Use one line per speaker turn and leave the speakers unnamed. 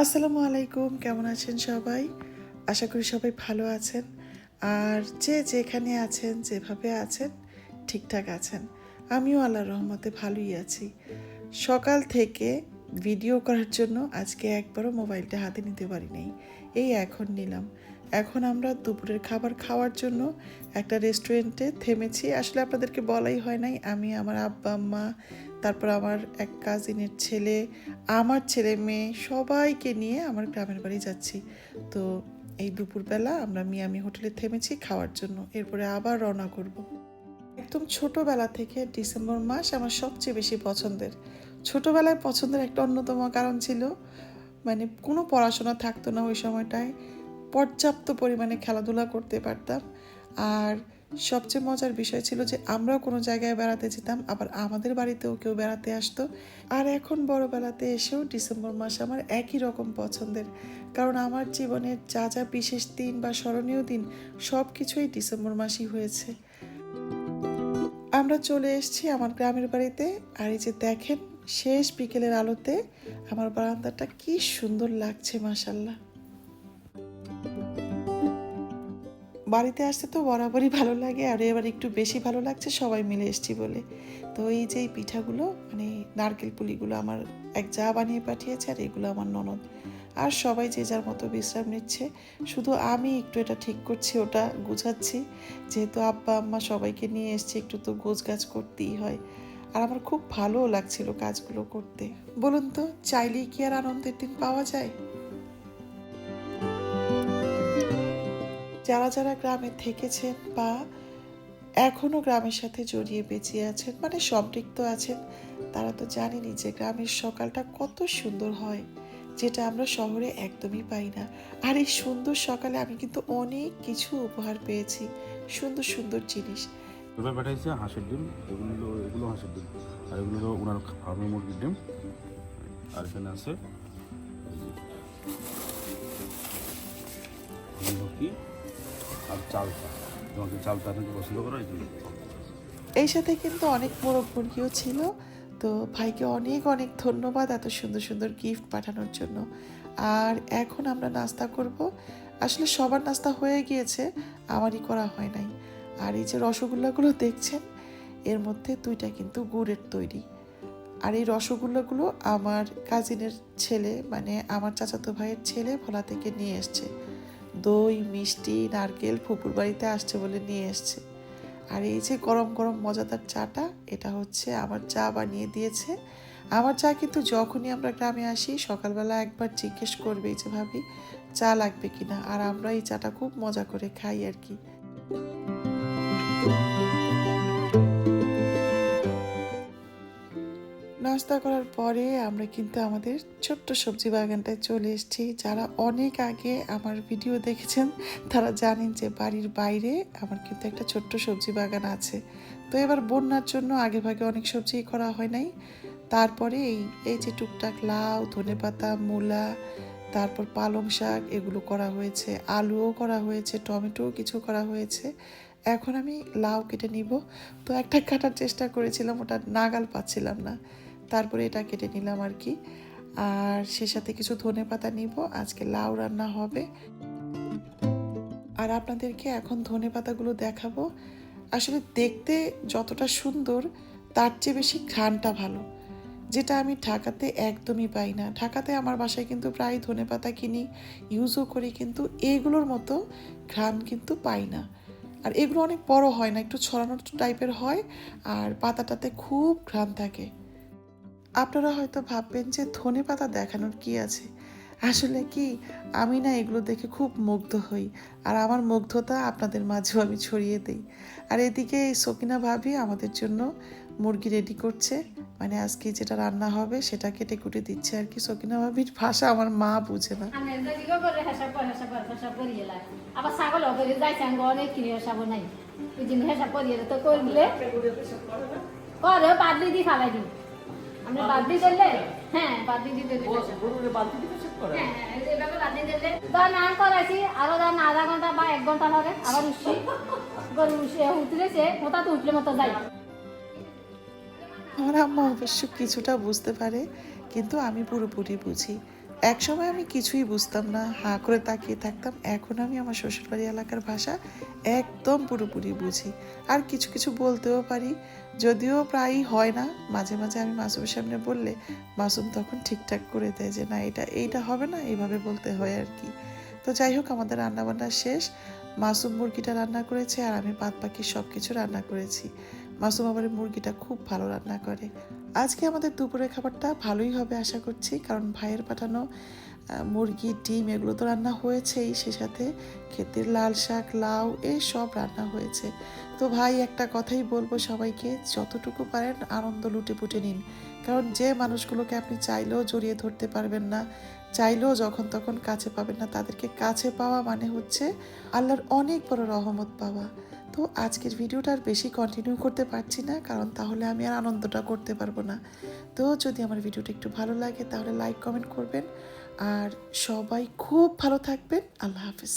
আসসালামু আলাইকুম, কেমন আছেন সবাই? আশা করি সবাই ভালো আছেন। আর যে যেখানে আছেন, যেভাবে আছেন, ঠিকঠাক আছেন। আমিও আল্লাহ রহমতে ভালোই আছি। সকাল থেকে ভিডিও করার জন্য আজকে একবারও মোবাইলটা হাতে নিতে পারি নাই এই এখন নিলাম। এখন আমরা দুপুরের খাবার খাওয়ার জন্য একটা রেস্টুরেন্টে থেমেছি। আসলে আপনাদেরকে বলাই হয় নাই, আমি আমার আব্বা, আম্মা, তারপর আমার এক কাজিনের ছেলে, আমার ছেলে, মেয়ে সবাইকে নিয়ে আমার গ্রামের বাড়ি যাচ্ছি। তো এই দুপুরবেলা আমরা মিয়ামি হোটেলে থেমেছি খাওয়ার জন্য। এরপরে আবার রওনা করব। একদম ছোটোবেলা থেকে ডিসেম্বর মাস আমার সবচেয়ে বেশি পছন্দের। ছোটোবেলায় পছন্দের একটা অন্যতম কারণ ছিল মানে কোনো পড়াশোনা থাকতো না ওই সময়টায়। পর্যাপ্ত পরিমাণে খেলাধুলা করতে পারতাম। আর সবচেয়ে মজার বিষয় ছিল যে, আমরাও কোনো জায়গায় বেড়াতে যেতাম, আবার আমাদের বাড়িতেও কেউ বেড়াতে আসতো। আর এখন বড়বেলাতে এসেও ডিসেম্বর মাস আমার একই রকম পছন্দের। কারণ আমার জীবনের যা যা বিশেষ দিন বা স্মরণীয় দিন সব কিছুই ডিসেম্বর মাসই হয়েছে। আমরা চলে এসেছি আমার গ্রামের বাড়িতে। আর এই যে দেখেন, শেষ বিকেলের আলোতে আমার বারান্দাটা কি সুন্দর লাগছে মাসাল্লাহ বাড়িতে আসতে তো বরাবরই ভালো লাগে, আর এবার একটু বেশি ভালো লাগছে, সবাই মিলে এসছি বলে। তো এই যে পিঠাগুলো মানে নারকেল পুলিগুলো আমার এক যা বানিয়ে পাঠিয়েছে, আর এগুলো আমার ননদ। আর সবাই যে যার মতো বিশ্রাম নিচ্ছে, শুধু আমি একটু এটা ঠিক করছি, ওটা গুছাচ্ছি। যেহেতু আব্বা, আম্মা সবাইকে নিয়ে এসছি, একটু তো গোছ গাছ করতেই হয়। আর আমার খুব ভালোও লাগছিল কাজগুলো করতে। বলুন তো, চাইলেই কি আর আনন্দের দিন পাওয়া যায়? যারা যারা গ্রামে থেকেছেন বা এখনও গ্রামের সাথে জড়িয়ে বেঁচে আছেন মানে সম্পৃক্ত আছেন, তারা তো জানেনই যে গ্রামের সকালটা কত সুন্দর হয়, যেটা আমরা শহরে একদমই পাই না। আর এই সুন্দর সকালে আমি কিন্তু অনেক কিছু উপহার পেয়েছি, সুন্দর সুন্দর জিনিস।
এবার পাঠাইছে হাঁসের ডিম, এগুলো এগুলো হাঁসের ডিম, আর এগুলো হলো ওনার ফার্মের মুরগির ডিম, আর এখানে আছে আর তোমাকে পছন্দ করো, এই
সাথে কিন্তু অনেক মুরগিও ছিল। তো ভাইকে অনেক অনেক ধন্যবাদ এত সুন্দর সুন্দর গিফট পাঠানোর জন্য। আর এখন আমরা নাস্তা করব। আসলে সবার নাস্তা হয়ে গিয়েছে, আমারই করা হয় নাই। আর এই যে রসগোল্লাগুলো দেখছেন, এর মধ্যে দুইটা কিন্তু গুড়ের তৈরি। আর এই রসগোল্লাগুলো আমার কাজিনের ছেলে মানে আমার চাচাতো ভাইয়ের ছেলে, ভোলা থেকে নিয়ে এসছে। দই, মিষ্টি, নারকেল ফুপুর বাড়িতে আসছে বলে নিয়ে এসছে। আর এই যে গরম গরম মজাদার চাটা, এটা হচ্ছে আমার চা বানিয়ে দিয়েছে। আমার চা কিন্তু যখনই আমরা গ্রামে আসি, সকালবেলা একবার জিজ্ঞেস করবে যে, ভাবি, চা লাগবে কিনা? আর আমরা এই চাটা খুব মজা করে খাই আর কি। নাস্তা করার পরে আমরা কিন্তু আমাদের ছোট্ট সবজি বাগানটায় চলে এসেছি। যারা অনেক আগে আমার ভিডিও দেখেছেন, তারা জানেন যে বাড়ির বাইরে আমার কিন্তু একটা ছোট্ট সবজি বাগান আছে। তো এবার বন্যার জন্য আগে ভাগে অনেক সবজি করা হয় নাই। তারপরে এই এই যে টুকটাক লাউ ধনেপাতা মূলা, তারপর পালং শাক এগুলো করা হয়েছে, আলুও করা হয়েছে টমেটোও কিছু করা হয়েছে। এখন আমি লাউ কেটে নিব। তো একটা কাটার চেষ্টা করেছিলাম, ওটা নাগাল পাচ্ছিলাম না। তারপরে এটা কেটে নিলাম আর কি। আর সে সাথে কিছু ধনে পাতা নিব, আজকে লাউ রান্না হবে। আর আপনাদেরকে এখন ধনে পাতাগুলো দেখাবো। আসলে দেখতে যতটা সুন্দর, তার চেয়ে বেশি ঘ্রাণটা ভালো। যেটা আমি ঢাকাতে একদমই পাই না। ঢাকাতে আমার বাসায় কিন্তু প্রায় ধনে পাতা কিনি ইউজও করি, কিন্তু এগুলোর মতো ঘ্রাণ কিন্তু পাই না। আর এগুলো অনেক বড় হয় না, একটু ছড়ানো টাইপের হয়, আর পাতাটাতে খুব ঘ্রাণ থাকে। আপনারা হয়তো ভাববেন যে ধনে পাতা দেখানোর কি আছে আসলে কি আমি না এগুলো দেখে খুব মুগ্ধ হই আর আমার মুগ্ধতা আপনাদের মাঝেও আমি ছড়িয়ে দিই আর এদিকে এই সকিনা ভাবি আমাদের জন্য মুরগি রেডি করছে মানে আজকে যেটা রান্না হবে সেটা কেটে কুটে দিচ্ছে আর কি সকিনা ভাবির ভাষা আমার মা বুঝে না
করে আবার ছাগল অনেক কিনে নাই ওই জন্য করিয়ে তো করলে বাদলি দি ফালাই দি আমরা বাদলি দিলে হ্যাঁ বাদলি দিতে হ্যাঁ এভাবে বাদলি দিলে। ধর নান করাইছি আরও ধর আধা ঘণ্টা বা এক ঘণ্টা হবে আবার উঠছি। গরু উঠলেছে মোটা তো উঠলে মতো যাই।
আমার আম্মা অবশ্য কিছুটা বুঝতে পারে কিন্তু আমি পুরোপুরি বুঝি। এক সময় আমি কিছুই বুঝতাম না হাঁ করে তাকিয়ে থাকতাম। এখন আমি আমার শ্বশুরবাড়ি এলাকার ভাষা একদম পুরোপুরি বুঝি। আর কিছু কিছু বলতেও পারি, যদিও প্রায়ই হয় না। মাঝে মাঝে আমি মাসুমের সামনে বললে, মাসুম তখন ঠিকঠাক করে দেয় যে, না, এটা, এইটা হবে না, এইভাবে বলতে হয় আর কি। তো যাই হোক, আমাদের রান্নাবান্না শেষ। মাসুম মুরগিটা রান্না করেছে আর আমি বাদ বাকি সব কিছু রান্না করেছি। মাসুম আবার মুরগিটা খুব ভালো রান্না করে। আজকে আমাদের দুপুরের খাবারটা ভালোই হবে আশা করছি, কারণ ভাইয়ের পাঠানো মুরগি, ডিম, এগুলো তো রান্না হয়েছেই, সে সাথে ক্ষেতের লাল শাক, লাউ সব রান্না হয়েছে। তো ভাই, একটা কথাই বলব সবাইকে, যতটুকু পারেন আনন্দ লুটে পুটে নিন। কারণ যে মানুষগুলোকে আপনি চাইলেও জড়িয়ে ধরতে পারবেন না, চাইলেও যখন তখন কাছে পাবেন না, তাদেরকে কাছে পাওয়া মানে হচ্ছে আল্লাহর অনেক বড় রহমত পাওয়া। তো আজকের ভিডিওটা আর বেশি কন্টিনিউ করতে পারছি না, কারণ তাহলে আমি আর আনন্দটা করতে পারব না। তো যদি আমার ভিডিওটা একটু ভালো লাগে তাহলে লাইক কমেন্ট করবেন। আর সবাই খুব ভালো থাকবেন। আল্লাহ হাফিজ।